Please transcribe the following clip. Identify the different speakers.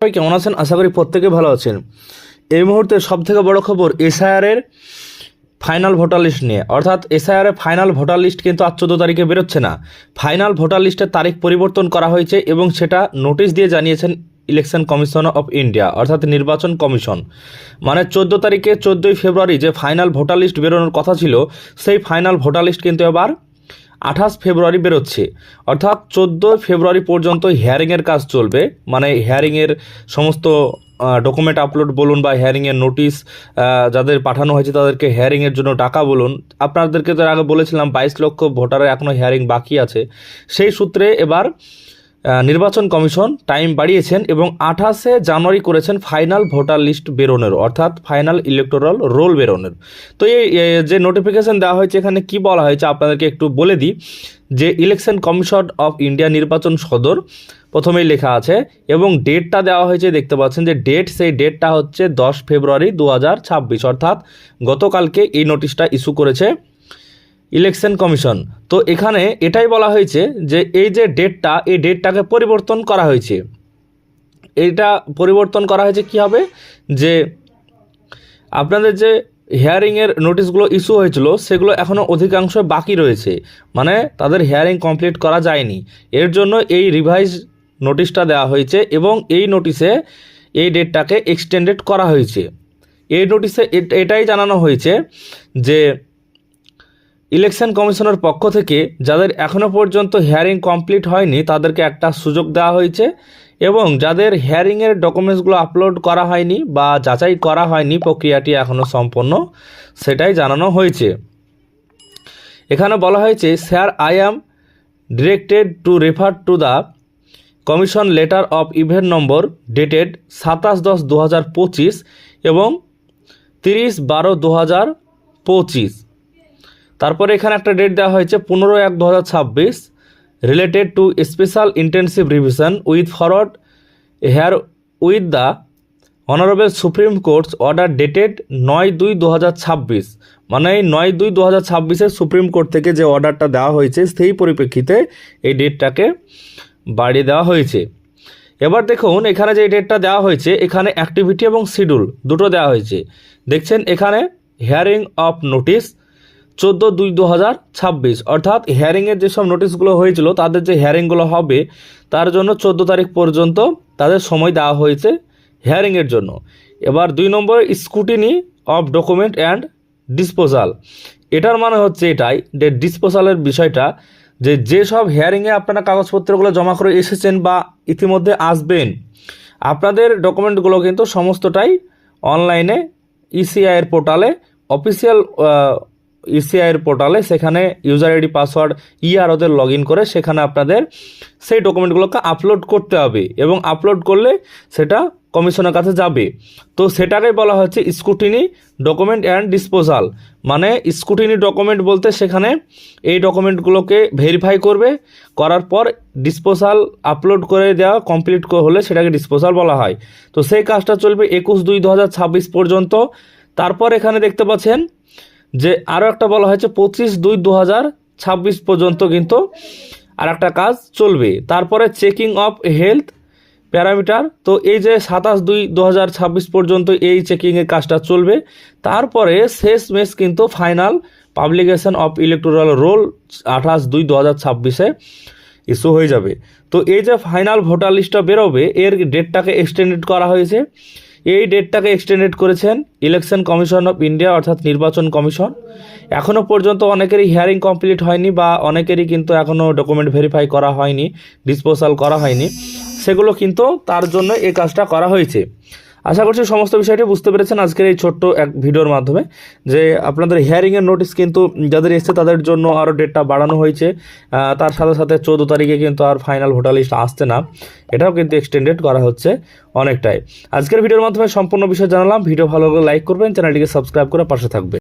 Speaker 1: সবাই কেমন আছেন? আশা করি প্রত্যেকে ভালো আছেন। এই মুহূর্তে সব থেকে বড় খবর এসআইআরের ফাইনাল ভোটার লিস্ট নিয়ে। অর্থাৎ এসআইআরের ফাইনাল ভোটার লিস্ট কিন্তু আজ চোদ্দ তারিখে বেরোচ্ছে না। ফাইনাল ভোটার লিস্টের তারিখ পরিবর্তন করা হয়েছে এবং সেটা নোটিশ দিয়ে জানিয়েছেন ইলেকশন কমিশন অফ ইন্ডিয়া, অর্থাৎ নির্বাচন কমিশন। মানে চোদ্দ তারিখে চোদ্দোই ফেব্রুয়ারি যে ফাইনাল ভোটার লিস্ট বেরোনোর কথা ছিল, সেই ফাইনাল ভোটার লিস্ট কিন্তু এবার আঠাশ ফেব্রুয়ারি বেরোচ্ছে। অর্থাৎ চোদ্দ ফেব্রুয়ারি পর্যন্ত হেয়ারিংয়ের কাজ চলবে। মানে হেয়ারিংয়ের সমস্ত ডকুমেন্ট আপলোড বলুন বা হেয়ারিংয়ের নোটিশ যাদের পাঠানো হয়েছে তাদেরকে হিয়ারিংয়ের জন্য টাকা বলুন। আপনাদেরকে তো আগে বলেছিলাম, বাইশ লক্ষ ভোটারের এখনও হেয়ারিং বাকি আছে। সেই সূত্রে এবার নির্বাচন কমিশন টাইম বাড়িয়েছেন এবং আঠাশে জানুয়ারি করেছেন ফাইনাল ভোটার লিস্ট বেরোনোর, অর্থাৎ ফাইনাল ইলেকটোরাল রোল বেরোনোর। তো এই যে নোটিফিকেশন দেওয়া হয়েছে, এখানে কি বলা হয়েছে আপনাদেরকে একটু বলে দিই, যে ইলেকশন কমিশন অফ ইন্ডিয়া নির্বাচন সদর প্রথমেই লেখা আছে এবং ডেটটা দেওয়া হয়েছে, দেখতে পাচ্ছেন যে ডেট সেই ডেটটা হচ্ছে দশ ফেব্রুয়ারি দু হাজার ছাব্বিশ, অর্থাৎ গতকালকে এই নোটিশটা ইস্যু করেছে। Election commission. তো এখানে এটাই বলা হয়েছে যে এই যে ডেটটা, এই ডেটটাকে পরিবর্তন করা হয়েছে। এটা পরিবর্তন করা হয়েছে কি হবে? যে আপনাদের যে হিয়ারিংয়ের নোটিশগুলো ইস্যু হয়েছিল, সেগুলো এখনও অধিকাংশ বাকি রয়েছে। মানে তাদের হিয়ারিং কমপ্লিট করা যায়নি। এর জন্য এই রিভাইজ নোটিশটা দেওয়া হয়েছে এবং এই নোটিশে এই ডেটটাকে এক্সটেন্ডেড করা হয়েছে। এই নোটিশে এটাই জানানো হয়েছে যে ইলেকশন কমিশনের পক্ষ থেকে যাদের এখনও পর্যন্ত হিয়ারিং কমপ্লিট হয়নি, তাদেরকে একটা সুযোগ দেওয়া হয়েছে এবং যাদের হিয়ারিংয়ের ডকুমেন্টসগুলো আপলোড করা হয়নি বা যাচাই করা হয়নি, প্রক্রিয়াটি এখনও সম্পন্ন, সেটাই জানানো হয়েছে। এখানে বলা হয়েছে sir I am directed to refer to the commission letter of event number dated সাতাশ দশ দু এবং তিরিশ বারো দু পঁচিশ। তারপরে এখানে একটা ডেট দেওয়া হয়েছে পনেরো এক দু related to special intensive revision with forward herewith the honourable supreme courts order dated নয় দুই দু মানে নয় দুই দু হাজার সুপ্রিম কোর্ট থেকে যে অর্ডারটা দেওয়া হয়েছে, সেই পরিপ্রেক্ষিতে এই ডেটটাকে বাড়িয়ে দেওয়া হয়েছে। এবার দেখুন, এখানে যে ডেটটা দেওয়া হয়েছে, এখানে অ্যাক্টিভিটি এবং শিডিউল দুটো দেওয়া হয়েছে। দেখছেন এখানে হিয়ারিং অফ নোটিশ চোদ্দ দুই দু হাজার ছাব্বিশ। অর্থাৎ হিয়ারিংয়ের যেসব নোটিশগুলো হয়েছিল, তাদের যে হিয়ারিংগুলো হবে, তার জন্য চোদ্দ তারিখ পর্যন্ত তাদের সময় দেওয়া হয়েছে হিয়ারিংয়ের জন্য। এবার দুই number scrutiny of document and disposal এটার মানে হচ্ছে এটাই যে ডিসপোজালের বিষয়টা যে যেসব হিয়ারিংয়ে আপনারা কাগজপত্রগুলো জমা করে এসেছেন বা ইতিমধ্যে আসবেন, আপনাদের ডকুমেন্টগুলো কিন্তু সমস্তটাই অনলাইনে ইসিআইয়ের পোর্টালে অফিসিয়াল ইসিআইয়ের পোর্টালে সেখানে ইউজার আইডি পাসওয়ার্ড ইয়ার ওদের লগ ইন করে সেখানে আপনাদের সেই ডকুমেন্টগুলোকে আপলোড করতে হবে এবং আপলোড করলে সেটা কমিশনের কাছে যাবে। তো সেটাকে বলা হচ্ছে স্কুটিনি ডকুমেন্ট অ্যান্ড ডিসপোজাল মানে স্কুটিনি ডকুমেন্ট বলতে সেখানে এই ডকুমেন্টগুলোকে ভেরিফাই করবে, করার পর ডিসপোজাল আপলোড করে দেওয়া কমপ্লিট হলে সেটাকে ডিসপোজাল বলা হয়। তো সেই কাজটা চলবে একুশ দুই দু পর্যন্ত। তারপর এখানে দেখতে পাচ্ছেন যে আরও একটা বলা হয়েছে, পঁচিশ দুই দু ছাব্বিশ পর্যন্ত কিন্তু আর একটা কাজ চলবে। তারপরে চেকিং অফ হেলথ প্যারামিটার, তো এই যে সাতাশ দুই দু ছাব্বিশ পর্যন্ত এই চেকিংয়ের কাজটা চলবে। তারপরে শেষ মেশ কিন্তু final publication of electoral roll আঠাশ দুই দু হাজার ছাব্বিশে ইস্যু হয়ে যাবে। তো এই যে ফাইনাল ভোটার লিস্টটা বেরোবে, এর ডেটটাকে এক্সটেন্ডেড করা হয়েছে। এই ডেটটাকে এক্সটেন্ডেড করেছেন ইলেকশন কমিশন অফ ইন্ডিয়া, অর্থাৎ নির্বাচন কমিশন। এখনও পর্যন্ত অনেকেরই হিয়ারিং কমপ্লিট হয়নি বা অনেকেরই কিন্তু এখনও ডকুমেন্ট ভেরিফাই করা হয়নি, ডিসপোজাল করা হয়নি। সেগুলো কিন্তু তার জন্য এই কাজটা করা হয়েছে। আশা করছি সমস্ত বিষয়টি বুঝতে পেরেছেন আজকের এই ছোট্ট এক ভিডিওর মাধ্যমে, যে আপনাদের হিয়ারিংয়ের নোটিশ কিন্তু যাদের এসছে তাদের জন্য আরও ডেটটা বাড়ানো হয়েছে। তার সাথে সাথে চৌদ্দ তারিখে কিন্তু আর ফাইনাল ভোটার লিস্ট আসছে না। এটাও কিন্তু এক্সটেন্ডেড করা হচ্ছে অনেকটাই। আজকের ভিডিওর মাধ্যমে সম্পূর্ণ বিষয় জানালাম। ভিডিও ভালো লাগলে লাইক করবেন চ্যানেলটিকে সাবস্ক্রাইব করে পাশে থাকবে